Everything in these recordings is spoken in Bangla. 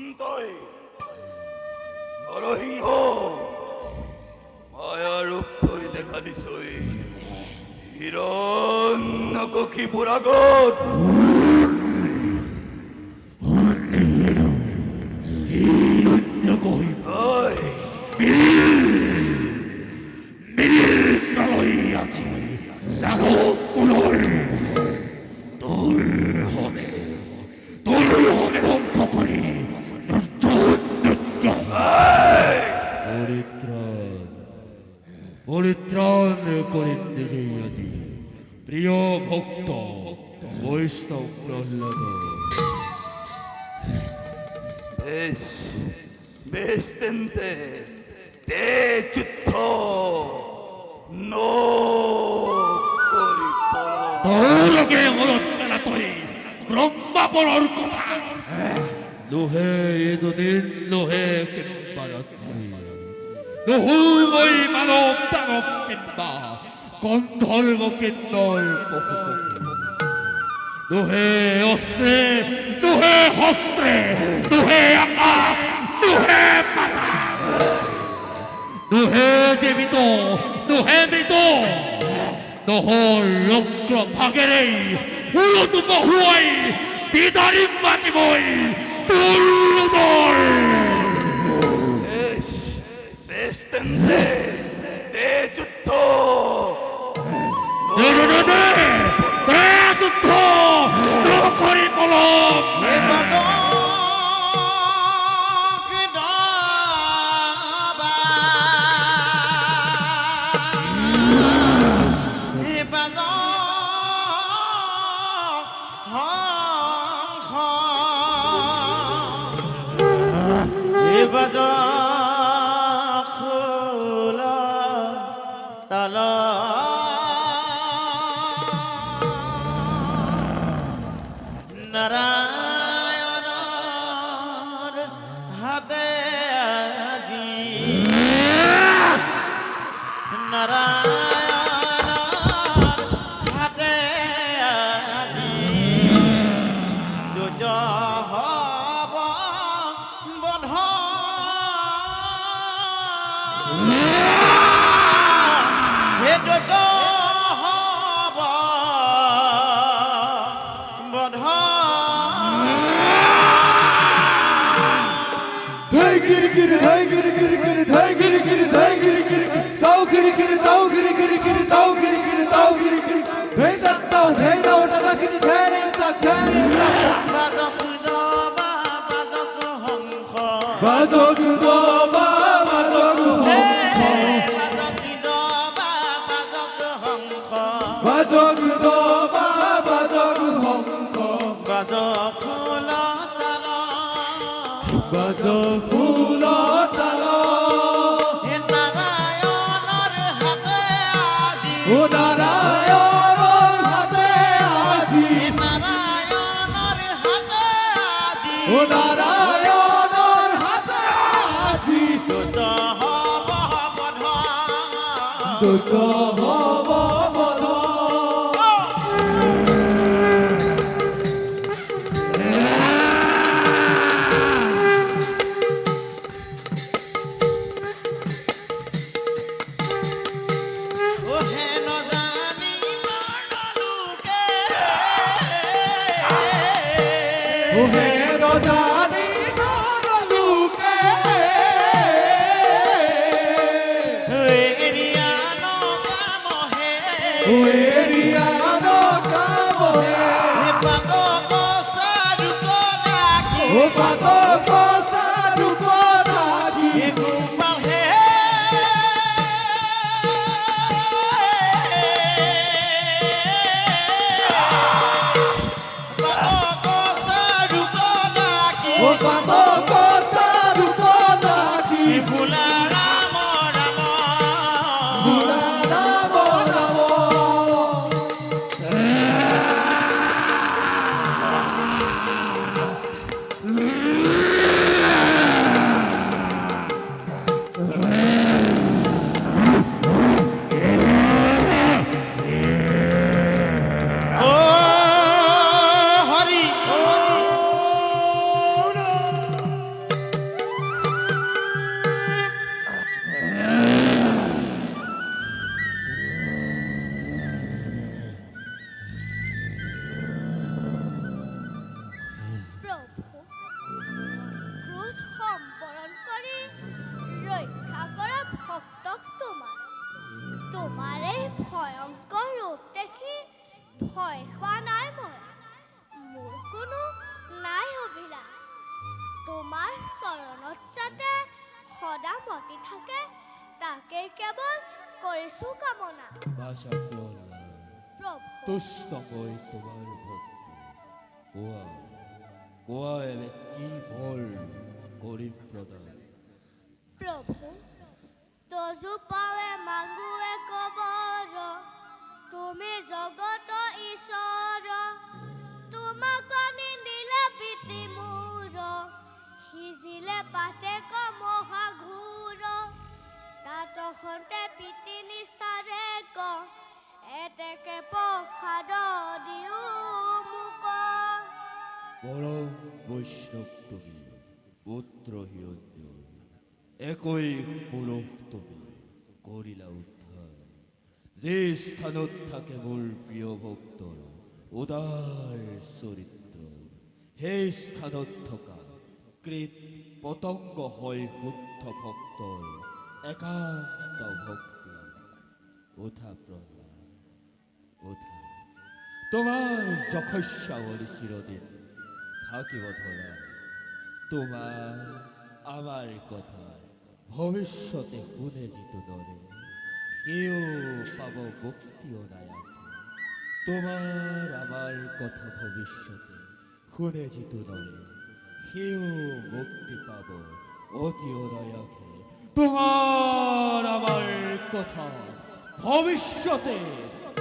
কোনতই নৰসিংহ মায়াৰ ৰূপ দেখা দিছই। হিৰণ্যকশিপুৰ আগত প্রিয় ভক্ত বৈষ্ণব প্রহ্লাদ। বেশ বেশ তেন্তে তে যুদ্ধ নো করি পর তোৰকে মনত পেলাতই ব্ৰহ্মাপৰৰ কথা। লোহে এই দুদিন লোহে কিম্বা ৰাত্ৰি নহৈ মানৱ দানৱ কিম্বা পশু পক্ষী নোহে অস্ত্ৰে নোহে হস্ত্ৰে নোহে আকাশ নোহে পাতাল নোহে জীৱিত নোহে মৃত। নহৰ ৰক্ত ভাগেৰেই উলটো বহুৱাই বিদাৰিম মাতিবই তোৰ হে হে দুজ আজি o narayanor hate aji হে নারায়ণৰ হাতে আজি o narayanor hate aji দুত হব বধ দুত Lê ভয় খোৱা নাই মই মোৰ কোনো নাই অভিলাষ। তোমাৰ চৰণত যাতে সদা মতি থাকে তাকেই কেৱল কৰিছোঁ কামনা। তুষ্ট তোমার ভক্ত। কোয়া কোয়া এবে কি বল করি প্রদান প্ৰভু তজু পাৱে মাগুৱে কবৰ তুমি জগত সিজিলে পাতে কমহাঘূৰ তাত সন্তে পিতি নিচাৰে ক এতেকে প্ৰসাদ দিও মোক পরম বৈষ্ণব তুমি, পুত্র হিরণ্য একই পুরহ তুমি করিলা উদ্ধার। যে স্থানত থাকে মোৰ প্ৰিয় ভক্তৰ উদাৰ চৰিত্ৰ সেই স্থানত থকা কৃত পতংগ হয় শুদ্ধ ভক্ত একান্ত ভক্তি। উঠা প্ৰহ্লাদ উঠা তোমাৰ যশস্যাৱলী চিৰদিন থাকিব ধৰা তোমার আমার কথা ভবিষ্যতে শুনে যিটো নৰে সেও পাব মুক্তি অনায়াসে তোমার আমার কথা ভবিষ্যতে শুনে যিটো নৰে সেও মুক্তি পাব অতি অনায়াসে। তোমাৰ আমাৰ কথা ভৱিষ্যতে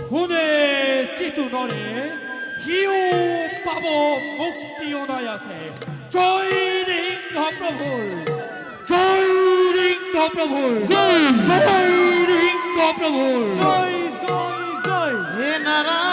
শুনে চিতু নৰে সিও পাব মুক্তি অনায়াসে। জয় ৰিংহ প্ৰভুৰ জয় ৰিংহ প্ৰভুৰ জয় ৰিংহ প্ৰভুৰ জয় জয় জয়। হে নারায়ণ।